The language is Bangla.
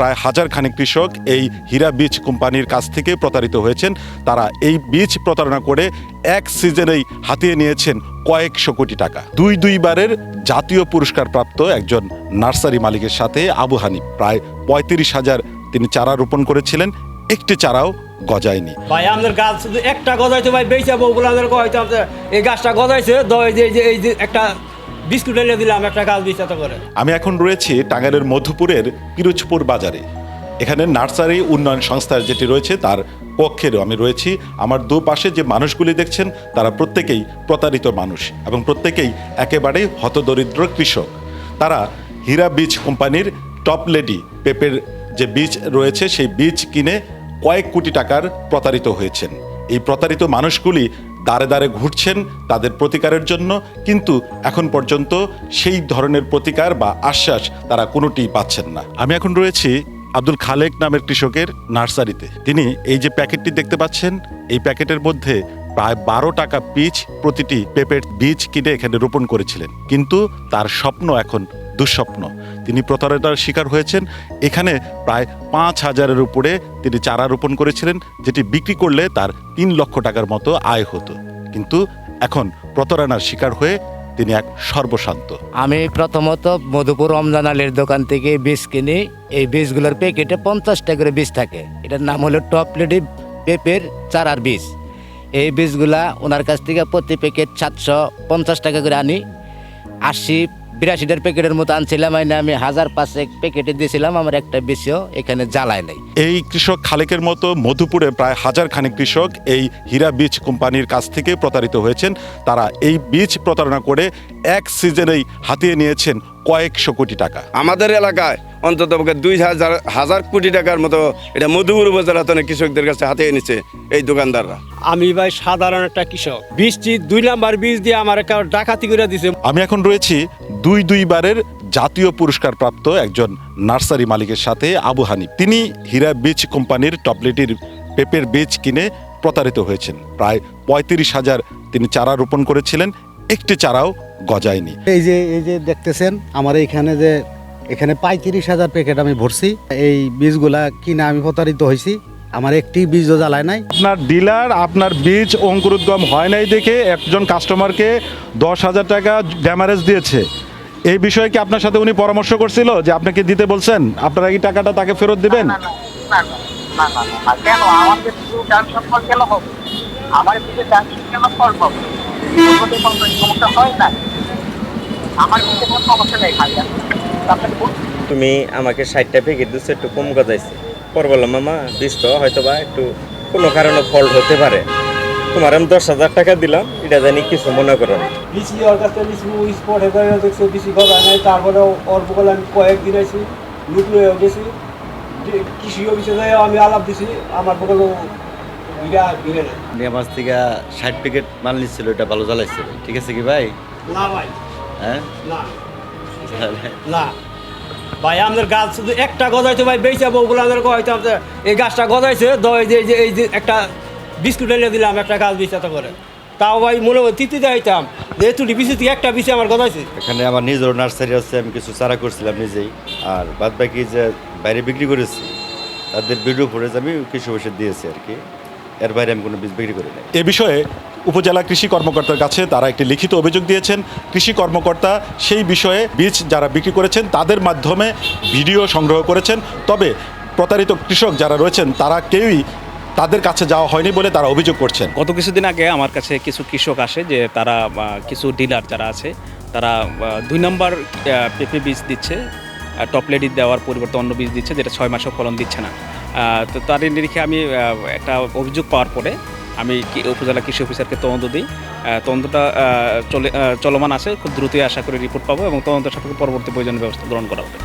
প্রায় হাজার খানিক কৃষক এই হীরা বীজ কোম্পানির কাছ থেকে প্রতারিত হয়েছেন। তারা এই বীজ প্রতারণা করে এক সিজনেই হাতিয়ে নিয়েছেন কয়েকশো কোটি টাকা। দুই দুইবারের জাতীয় পুরস্কার প্রাপ্ত একজন নার্সারি মালিকের সাথে আবু হানিফ প্রায় পঁয়ত্রিশ হাজার তিনি চারা রোপণ করেছিলেন, একটি চারাও গজায়নি। ভাই, আমাদের গাছ শুধু একটা গজাইছে ভাই, বেঁচে আমাদের হয়তো আমাদের এই গাছটা গজাইছে এই যে একটা বিস্কুট এনে দিলাম, একটা গাছ বিচাত করে। আমি এখন রয়েছি টাঙ্গাইলের মধুপুরের পিরোজপুর বাজারে। এখানে নার্সারি উন্নয়ন সংস্থার যেটি রয়েছে, তার পক্ষেরও আমি রয়েছি। আমার দুপাশে যে মানুষগুলি দেখছেন, তারা প্রত্যেকেই প্রতারিত মানুষ এবং প্রত্যেকেই একেবারেই হতদরিদ্র কৃষক। তারা হীরা বীজ কোম্পানির টপ লেডি পেপের যে বীজ রয়েছে, সেই বীজ কিনে কয়েক কোটি টাকার প্রতারিত হয়েছেন। এই প্রতারিত মানুষগুলি দাঁড়ে দাঁড়ে ঘুরছেন তাদের প্রতিকারের জন্য, কিন্তু এখন পর্যন্ত সেই ধরনের প্রতিকার বা আশ্বাস তারা কোনোটি পাচ্ছেন না। আমি এখন রয়েছি আব্দুল খালেক নামের কৃষকের নার্সারিতে। তিনি এই যে প্যাকেটটি দেখতে পাচ্ছেন, এই প্যাকেটের মধ্যে প্রায় বারো টাকা পিচ প্রতিটি পেঁপের বীজ কিনে এখানে রোপণ করেছিলেন। কিন্তু তার স্বপ্ন এখন দুঃস্বপ্ন। তিনি প্রতারণার শিকার হয়েছেন। এখানে প্রায় পাঁচ হাজারের উপরে তিনি চারা রোপণ করেছিলেন, যেটি বিক্রি করলে তার তিন লক্ষ টাকার মতো আয় হতো। কিন্তু এখন প্রতারণার শিকার হয়ে তিনি এক সর্বশান্ত। আমি প্রথমত মধুপুর রমজান আলীর দোকান থেকে বীজ কিনি। এই বীজগুলোর প্যাকেটে পঞ্চাশটা করে বীজ থাকে। এটার নাম হলো টপ লেডি পেঁপের চারার বীজ। এই বীজগুলা ওনার কাছ থেকে প্রতি প্যাকেট সাতশো পঞ্চাশ টাকা করে আনি। আশি বিরাশিটার প্যাকেটের মতো আনছিলাম আইনে আমি হাজার পাঁচেক প্যাকেটে দিয়েছিলাম আমার একটা বীজও এখানে জ্বালায় নাই। এই কৃষক খালেকের মতো মধুপুরে প্রায় হাজার খানিক কৃষক এই হীরা বীজ কোম্পানির কাছ থেকে প্রতারিত হয়েছেন। তারা এই বীজ প্রতারণা করে এক সিজনেই হাতিয়ে নিয়েছেন কয়েকশো কোটি টাকা। আমাদের এলাকায় অন্তত দুই হাজার হাজার কোটি টাকার মতো এটা মধুপুর উপজেলাতনে কৃষকদের কাছে হাতে এনেছে এই দোকানদাররা। আমি ভাই সাধারণ একটা কৃষক। বীজটি দুই নাম্বার বীজ দিয়ে আমার একটা ডাকাতি করে দিছে। আমি এখন রয়েছি দুই দুইবারের জাতীয় পুরস্কার প্রাপ্ত একজন নার্সারি মালিকের সাথে আবু হানিফ। তিনি হীরা বীজ কোম্পানির টপলেটির পেপের বীজ কিনে প্রতারিত হয়েছেন। প্রায় পঁয়ত্রিশ হাজার তিনি চারা রোপণ করেছিলেন একটি চারাও গজায়নি। এই যে এই যে দেখতেছেন আমার এইখানে যে এখানে পঁয়ত্রিশ হাজার প্যাকেট আমি ভরছি। এই বীজগুলা কিনে আমি প্রতারিত হয়েছি। আমার একটি বীজও জ্বালায় নাই। আপনার ডিলার আপনার বীজ অঙ্কুরোদ্গম হয় নাই দেখে একজন কাস্টমারকে দশ হাজার টাকা ড্যামারেজ দিয়েছে। এই বিষয়ে কি আপনার সাথে উনি পরামর্শ করছিল যে আপনাকে দিতে বলছেন? আপনারা কি টাকাটা তাকে ফেরত দিবেন? হয় তুমি আমাকে ষাটটা প্যাকেট দিচ্ছ একটু কম গজাইছে। পর বললাম মামা দিস তো হয়তো বা একটু কোনো কারণে ফল্ট হতে পারে। তোমার আমি দশ হাজার টাকা দিলাম এটা জানি কিছু মনে করো না। বিসি ওর কাছে লিচু স্পট হয়ে দেখছে বিসি গজা নাই তারপরে অল্প করে আমি কয়েকদিন আছি লুট লয়ে গেছি। কৃষি অফিসে যাই আমি আলাপ দিছি আমার বগল নেমাজ থেকে ষাট প্যাকেট মাল নিচ্ছিল এটা ভালো জ্বালাইছিল। ঠিক আছে কি ভাই? না ভাই। হ্যাঁ? না। না। ভাই আমাদের গাছ শুধু একটা গজাইছে ভাই বেঁচে বউগুলো আমাদের হয়তো আমাদের এই গাছটা গজাইছে দ- এই যে এই যে একটা বিস্কুট এনে দিলাম একটা গাছ বিচাত করে। তাও ভাই মনে হয় তিতিতে হইতাম। যে তুই বিসি তুই একটা বিসি আমার গজাইছে এখানে আমার নিজের নার্সারি আছে আমি কিছু চারা করছিলাম নিজেই। আর বাদ বাকি যে বাইরে বিক্রি করেছি তাদের ভিডিও ফুটেজ আমি কৃষি অফিসে দিয়েছি আর কি এর বাইরে আমি কোনো বীজ বিক্রি করি নাই। এ বিষয়ে উপজেলা কৃষি কর্মকর্তার কাছে তারা একটি লিখিত অভিযোগ দিয়েছেন। কৃষি কর্মকর্তা সেই বিষয়ে বীজ যারা বিক্রি করেছেন তাদের মাধ্যমে ভিডিও সংগ্রহ করেছেন। তবে প্রতারিত কৃষক যারা রয়েছেন তারা কেউই তাদের কাছে যাওয়া হয়নি বলে তারা অভিযোগ করছেন। গত কিছুদিন আগে আমার কাছে কিছু কৃষক আসে যে তারা কিছু ডিলার যারা আছে, তারা দুই নম্বর পেঁপে বীজ দিচ্ছে টপলেডি দেওয়ার পরিবর্তে অন্য বীজ দিচ্ছে যেটা ছয় মাসও ফলন দিচ্ছে না। তো তার নিরিখে আমি একটা অভিযোগ পাওয়ার পরে আমি উপজেলা কৃষি অফিসারকে তদন্ত দিই। তদন্তটা চলে চলমান আছে। খুব দ্রুতই আশা করি রিপোর্ট পাবো এবং তদন্ত সাপেক্ষে পরবর্তী প্রয়োজনীয় ব্যবস্থা গ্রহণ করা হবে।